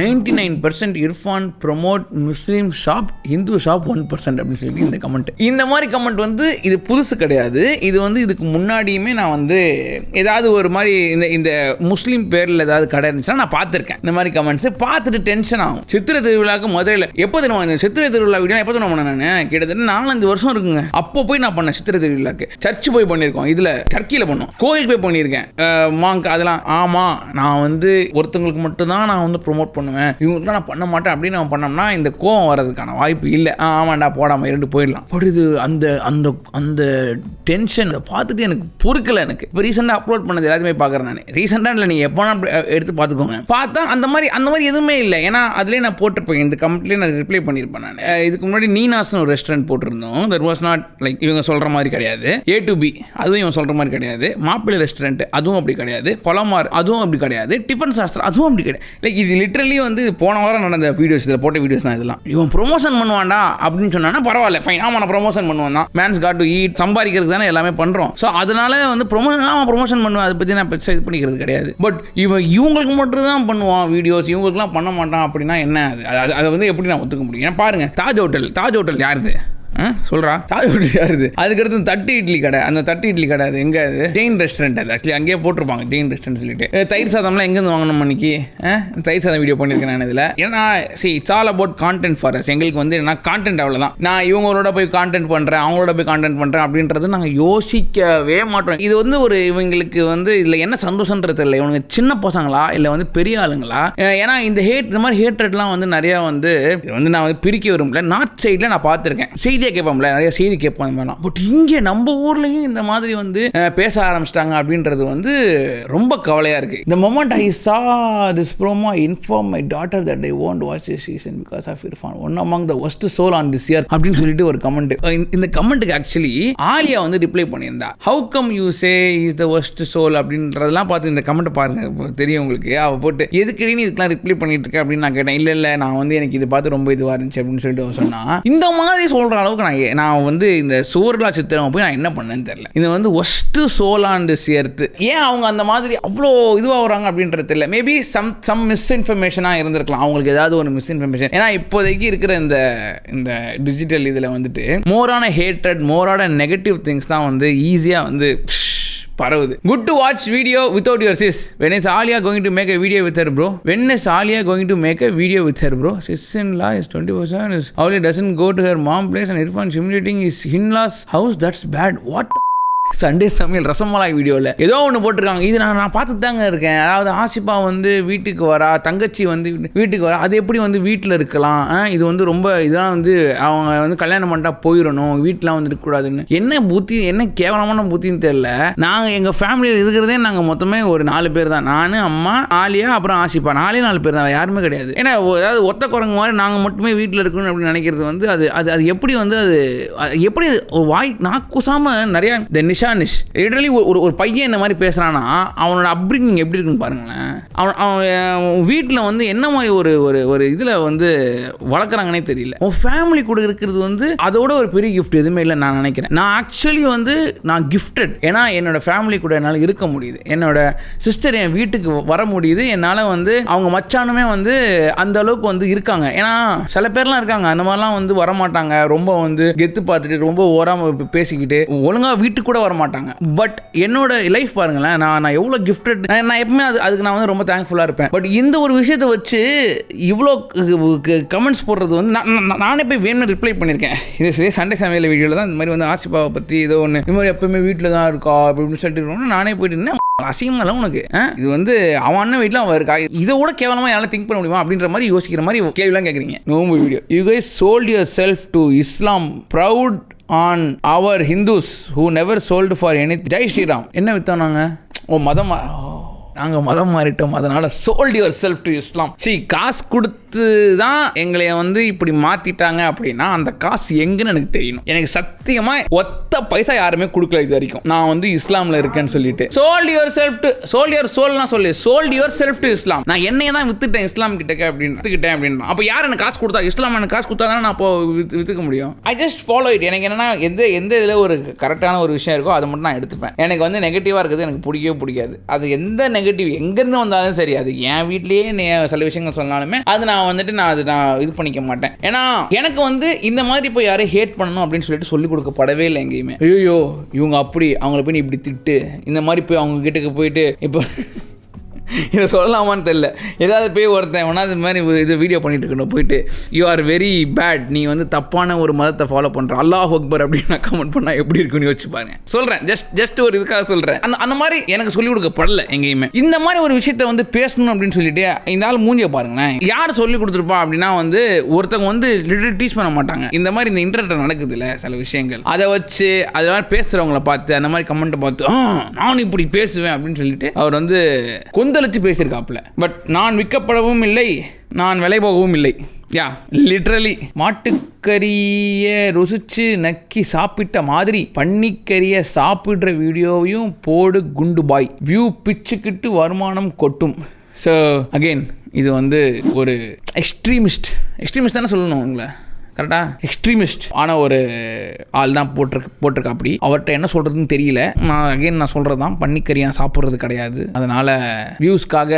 Ninety nine percent Irfan promote Muslim shop Hindu shop one percent அப்படின்னு சொல்லி இந்த comment இந்த மாதிரி கமெண்ட் வந்து இது புதுசு கிடையாது. இது வந்து இதுக்கு முன்னாடியுமே நான் வந்து ஏதாவது ஒரு மாதிரி இந்த இந்த முஸ்லீம் பேரில் ஏதாவது கடை இருந்துச்சுன்னா நான் பார்த்துருக்கேன். இந்த மாதிரி கமெண்ட்ஸ் பார்த்துட்டு டென்ஷன் ஆகும். சித்திரை திருவிழாவுக்கு முதல்ல எப்போ தினம் இந்த சித்திரை திருவிழா வீடியோ எப்போ தினம் பண்ணேன் நான்? கிட்டத்தட்ட நாலஞ்சு வருஷம் இருக்குங்க. அப்போ போய் நான் பண்ணேன் சித்திரை திருவிழாக்கு. சர்ச் போய் பண்ணியிருக்கோம். இதில் டர்க்கியில் பண்ணோம். கோயிலுக்கு போய் பண்ணியிருக்கேன். அஹ் மாங்க் அதெல்லாம் ஆமாம் நான் வந்து ஒருத்தங்களுக்கு மட்டும்தான் நான் வந்து ப்ரோமோட் பண்ணுவேன். இவங்களுக்கு நான் பண்ண மாட்டேன் அப்படின்னு நம்ம பண்ணோம்னா இந்த கோவம் வர்றதுக்கான வாய்ப்பு இல்லை. ஆ, ஆமாண்டா போடாமல் இரண்டு போயிடலாம். பட் இது அந்த அந்த அந்த டென்ஷன் பார்த்துட்டு எனக்கு பொறுக்கல எனக்கு. இப்போ ரீசெண்டாக அப்லோட் பண்ணது எல்லாத்தையுமே பார்க்குறேன் நான். ரீசெண்டாக இல்லை நீங்கள் எப்போனா எடுத்து பார்த்துக்கோங்க. பார்த்தா அந்த மாதிரி அந்த மாதிரி எதுவுமே இல்லை. ஏன்னா அதுலேயே நான் போட்டிருப்பேன். இந்த கமெண்ட்லேயே நான் ரிப்ளை பண்ணியிருப்பேன் நான். இதுக்கு முன்னாடி நீனாஸ்னு ஒரு ரெஸ்டாரண்ட் போட்டிருந்தோம். தட் வாஸ் நாட் லைக் இவங்க சொல்கிற மாதிரி கிடையாது. ஏ டு பி அதுவும் இவன் சொல்கிற மாதிரி கிடையாது. மாப்பிள்ளை ரெஸ்டாரண்ட் அதுவும் அப்படி கிடையாது. பொலமார் அதுவும் அப்படி கிடையாது. டிஃபன் சாஸ்திரம் அதுவும் அப்படி கிடையாது. லைக் இது லிட்ரலி லிட்டரலி வந்து போன வாரம் நடந்த வீடியோஸ் இதில் போட்ட வீடியோஸ் தான் இதெல்லாம். இவன் ப்ரொமோஷன் பண்ணுவான்டா அப்படின்னு சொன்னா பரவாயில்ல ஃபைன் ஆமாம் நான் ப்ரொமோஷன் பண்ணுவான் தான். மேன்ஸ் காட் டு ஈட் சம்பாதிக்கிறதுக்கு தானே எல்லாமே பண்ணுறோம் ஸோ அதனால வந்து ப்ரொமோஷன் ஆமாம் ப்ரொமோஷன் பண்ணுவேன். அதை பற்றி நான் பெருசாக இது பண்ணிக்கிறது கிடையாது. பட் இவன் இவங்களுக்கு மட்டும் தான் பண்ணுவான் வீடியோஸ் இவங்களுக்குலாம் பண்ண மாட்டான் அப்படின்னா என்ன அது? அதை வந்து எப்படி நான் ஒத்துக்க முடியும்? ஏன்னா பாருங்கள் தாஜ் ஹோட்டல் தாஜ் ஹோட்டல் யாருது? சொல்கிறா தாஜ் ஹோட்டல் அதுக்கடுத்து தட்டு இட்லி கடை. அந்த தட்டு இட்லி கடை அது எங்கே அது? ஜெயின் ரெஸ்டாரண்ட் அது. ஆக்சுவலி அங்கேயே போட்டிருப்பாங்க. ஜெயின் ரெஸ்டாரண்ட் சொல்லிட்டு. தயிர் சாதம்லாம் எங்கேருந்து வாங்கணும் மணிக்கு தயிர் சாதம் வீடியோ பண்ணியிருக்கேன் நான் இதில். ஏன்னா see it's all about content for us எங்களுக்கு வந்து என்ன கான்டென்ட் அவ்வளோதான் நான் இவங்களோட போய் கான்டென்ட் பண்ணுறேன் அவங்களோட போய் கான்டென்ட் பண்ணுறேன் அப்படின்றது நாங்கள் யோசிக்கவே மாட்டோம். இது வந்து ஒரு இவங்களுக்கு வந்து இதில் என்ன சந்தோஷன்றது இல்லை இவங்க சின்ன பசங்களா? இல்லை வந்து பெரிய ஆளுங்களா? ஏன்னா இந்த ஹேட் இந்த மாதிரி ஹேட்ரட்லாம் வந்து நிறையா வந்து வந்து நான் வந்து பிரிக்க விரும்பல. நார்த் சைடில் நான் பார்த்துருக்கேன். செய்தியாக கேட்போம்ல நிறைய செய்தி கேட்போம் இந்த மாதிரிலாம் பட் இங்கே நம்ம ஊர்லேயும் இந்த மாதிரி வந்து பேச ஆரம்பிச்சிட்டாங்க அப்படின்றது வந்து ரொம்ப கவலையாக இருக்குது இந்த moment I saw this promo I inform my daughter that I won't watch this season because of Irfan one among the worst soul on this year அப்படின்னு சொல்லிட்டு ஒரு கமெண்ட் இந்த கமெண்ட்டுக்கு ஆக்சுவலி ஆலியா வந்து ரிப்ளை பண்ணியிருந்தா. How come you say is the worst soul அப்படின்றதெல்லாம் பார்த்து இந்த comment பாருங்க தெரியும் உங்களுக்கு. அவ போட்டு எதுக்கு நீ இதுக்கெல்லாம் ரிப்ளை பண்ணிட்டு இருக்க? அப்படின்னு நான் கேட்டேன். இல்லை இல்லை நான் வந்து எனக்கு இது பார்த்து ரொம்ப இதுவாக இருந்துச்சு அப்படின்னு சொல்லிட்டு சொன்னா. இந்த மாதிரி சொல்கிற அளவுக்கு நான் நான் வந்து இந்த சுவர்லா சித்திரம் போய் நான் என்ன பண்ணேன்னு தெரியல. இது வந்து ஒஸ்ட்டு சோலாண்டு சேர்த்து. ஏன் அவங்க அந்த மாதிரி அவ்வளோ இதுவாக வராங்க அப்படின்றது தெரியல. மேபி சம் சம் மிஸ்இன்ஃபர்மேஷனாக இருந்திருக்கலாம். அவங்களுக்கு ஏதாவது ஒரு மிஸ்இன்ஃபர்மேஷன் ஏன்னா இப்போதைக்கு இருக்கிற இந்த இந்த டிஜிட்டல் இதில் வந்துட்டு மோரான ஹேட்ரட் மோரான நெகட்டிவ் திங்ஸ் தான் வந்து ஈஸியாக வந்து பரவுது. Good to watch video without your sis when is Aliya going to make a video with her bro when is Aliya going to make a video with her bro sis in law is twenty four seven is Aliya doesn't go to her mom place and Irfan simulating is in law's house that's bad what Sunday சமையல் ரசமலாய் வீடியோவில் ஏதோ ஒன்று போட்டிருக்காங்க. இது நான் நான் பார்த்துட்டு தாங்க இருக்கேன். அதாவது ஆசிப்பா வந்து வீட்டுக்கு வரா தங்கச்சி வந்து வீட்டுக்கு வரா அது எப்படி வந்து வீட்டில் இருக்கலாம்? ஆ, இது வந்து ரொம்ப இதெல்லாம் வந்து அவங்க வந்து கல்யாணம் பண்ணிட்டா போயிடணும் வீட்டிலாம் வந்து இருக்கக்கூடாதுன்னு. என்ன புத்தி என்ன கேவலமான புத்தின்னு தெரில நாங்கள் எங்கள் ஃபேமிலியில் இருக்கிறதே நாங்கள் மொத்தமே ஒரு நாலு பேர் தான். நான் அம்மா ஆலியா அப்புறம் ஆசிப்பா நாலே நாலு பேர் தான் யாருமே கிடையாது. ஏன்னா அதாவது ஒத்த குரங்கு மாதிரி நாங்கள் மட்டுமே வீட்டில் இருக்கணும் அப்படின்னு நினைக்கிறது வந்து அது அது அது எப்படி வந்து அது எப்படி வாய் நான் கூசாமல் நிறையா இந்த நிஷானிஷ். லிட்ரலி ஒரு ஒரு பையன் இந்த மாதிரி பேசுகிறான்னா அவனோட அப்ரிங்கிங் எப்படி இருக்குன்னு பாருங்களேன். அவன் அவன் வீட்டில் வந்து என்ன மாதிரி ஒரு ஒரு ஒரு இதில் வந்து வளர்க்குறாங்கன்னே தெரியல. உன் ஃபேமிலி கூட இருக்கிறது வந்து அதோட ஒரு பெரிய கிஃப்ட் எதுவுமே இல்லை நான் நினைக்கிறேன். நான் ஆக்சுவலி வந்து நான் கிஃப்டட் ஏன்னா என்னோட ஃபேமிலி கூட என்னால் இருக்க முடியுது. என்னோட சிஸ்டர் என் வீட்டுக்கு வர முடியுது. என்னால் வந்து அவங்க மச்சானுமே வந்து அந்த அளவுக்கு வந்து இருக்காங்க. ஏன்னா சில பேர்லாம் இருக்காங்க. அந்த மாதிரிலாம் வந்து வரமாட்டாங்க. ரொம்ப வந்து கெத்து பார்த்துட்டு ரொம்ப ஓராமல் பேசிக்கிட்டு ஒழுங்காக வீட்டுக்கு கூட வர மாட்டாங்க பட் என்னோட லைஃப் பாருங்களேன் நான் நான் எவ்வளோ கிஃப்டட் நான் எப்பவுமே அது அதுக்கு நான் வந்து ரொம்ப தேங்க்ஃபுல்லாக இருப்பேன். பட் இந்த ஒரு விஷயத்தை வச்சு இவ்வளோ கமெண்ட்ஸ் போடுறது வந்து நான் நானே போய் வேணும்னு ரிப்ளை பண்ணியிருக்கேன். இது சரி சண்டே சமையல் வீடியோவில் தான் இந்த மாதிரி வந்து ஆசிப்பாவை பற்றி ஏதோ ஒன்று இது மாதிரி எப்பவுமே வீட்டில் தான் இருக்கா அப்படின்னு சொல்லிட்டு நானே போயிட்டு இருந்தேன். அசிங்கமல்ல உனக்கு? இது வந்து அவன் அண்ணன் வீட்டில் அவன் இருக்கா? இதை கூட கேவலமாக யாரும் திங்க் பண்ண முடியுமா? அப்படின்ற மாதிரி யோசிக்கிற மாதிரி கேள்விலாம் கேட்குறீங்க நோம்பு video. You guys sold yourself to Islam proud on our Hindus who never sold for any Jai Shriram என்ன வித்தோம் நாங்கள் ஓ மதம் நாங்கள் மதம் மாறிட்டோம். அதனால் sold yourself to Islam சரி காசு கொடுத்து தான் எங்களை வந்து இப்படி மாற்றிட்டாங்க அப்படின்னா அந்த காசு எங்கன்னு எனக்கு தெரியணும். எனக்கு சத்தியமாக ஒத்த பைசா யாருமே கொடுக்கல இது வரைக்கும். நான் வந்து இஸ்லாமில் இருக்கேன்னு சொல்லிட்டு. Sold yourself to sold your சோல்லாம் சொல்லி. Sold yourself to Islam நான் என்னையே தான் வித்துட்டேன் இஸ்லாம் கிட்டக்க அப்படின்னு வித்துக்கிட்டேன் அப்படின்னு. அப்போ யார் எனக்கு காசு கொடுத்தா? இஸ்லாம் எனக்கு காசு கொடுத்தா தானே நான் அப்போ வித்து வித்துக்க முடியும்? ஐ ஜஸ்ட் ஃபாலோ இட் எனக்கு என்னன்னா எந்த எந்த இதில் ஒரு கரெக்டான ஒரு விஷயம் இருக்கோ அதை மட்டும் நான் எடுத்துப்பேன். எனக்கு வந்து நெகட்டிவாக இருக்கிறது எனக்கு பிடிக்கவே பிடிக்காது. அது எந்த நெகட்டிவ் நெகட்டிவ் எங்கேருந்து வந்தாலும் சரி அது என் வீட்லேயே சில விஷயங்கள் சொன்னாலுமே அது நான் வந்துட்டு நான் அது நான் இது பண்ணிக்க மாட்டேன். ஏன்னா எனக்கு வந்து இந்த மாதிரி போய் யாரையும் ஹேட் பண்ணணும் அப்படின்னு சொல்லிட்டு சொல்லிக் கொடுக்கப்படவே இல்லை எங்கேயுமே. ஐயோ இவங்க அப்படி அவங்கள போய் நீ இப்படி திட்டு இந்த மாதிரி போய் அவங்க கிட்டக்கு போயிட்டு இப்போ இதை சொல்லலாமான்னு தெரில ஏதாவது போய் ஒருத்தன் வேணா இது மாதிரி இது வீடியோ பண்ணிட்டு இருக்கணும் போயிட்டு யூ ஆர் வெரி பேட் நீ வந்து தப்பான ஒரு மதத்தை ஃபாலோ பண்ணுற அல்லாஹ் அக்பர் அப்படின்னு நான் கமெண்ட் பண்ணால் எப்படி இருக்குன்னு யோசிச்சு பாருங்க. சொல்கிறேன் ஜஸ்ட் ஜஸ்ட் ஒரு இதுக்காக சொல்கிறேன் அந்த அந்த மாதிரி எனக்கு சொல்லிக் கொடுக்கப்படல எங்கேயுமே. இந்த மாதிரி ஒரு விஷயத்த வந்து பேசணும் அப்படின்னு சொல்லிட்டு இந்த ஆள் மூஞ்சிய பாருங்களேன். யார் சொல்லி கொடுத்துருப்பா அப்படின்னா வந்து ஒருத்தவங்க வந்து லிட்டர் டீச் பண்ண மாட்டாங்க. இந்த மாதிரி இந்த இன்டர்நெட்டில் நடக்குதுல்ல சில விஷயங்கள். அதை வச்சு அது மாதிரி பேசுகிறவங்கள பார்த்து அந்த மாதிரி கமெண்ட்டை பார்த்து நானும் இப்படி பேசுவேன் அப்படின்னு சொல்லிட்டு அவர் வந்து கொந்தளித்து பேசியிருக்காப்புல. பட் நான் விற்கப்படவும் இல்லை நான் விலை போகவும் இல்லை. யா லிட்ரலி மாட்டுக்கறியை ருசிச்சு நக்கி சாப்பிட்ட மாதிரி பன்னிக்கறியை சாப்பிட்ற வீடியோவையும் போடு குண்டு பாய். வியூ பிச்சுக்கிட்டு வருமானம் கொட்டும். ஸோ அகெயின் இது வந்து ஒரு எக்ஸ்ட்ரீமிஸ்ட் எக்ஸ்ட்ரீமிஸ்ட் தானே சொல்லணும் உங்களை? கரெக்டாக எக்ஸ்ட்ரீமிஸ்ட் ஆன ஒரு ஆள் தான் போட்டிருக்கு போட்டிருக்கா அப்படி அவர்கிட்ட என்ன சொல்கிறதுன்னு தெரியல. நான் அகைன் நான் சொல்கிறது தான் பன்னிக்கறியாக சாப்பிட்றது கிடையாது. அதனால் வியூஸ்க்காக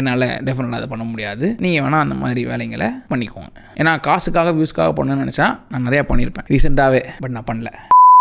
என்னால் டெஃபினட்டாக அதை பண்ண முடியாது. நீங்கள் வேணால் அந்த மாதிரி வேலைங்களை பண்ணிக்கோங்க. ஏன்னா காசுக்காக வியூஸ்க்காக பண்ணணும்னு நினச்சா நான் நிறையா பண்ணியிருப்பேன். ரீசெண்டாகவே பட் நான் பண்ணல.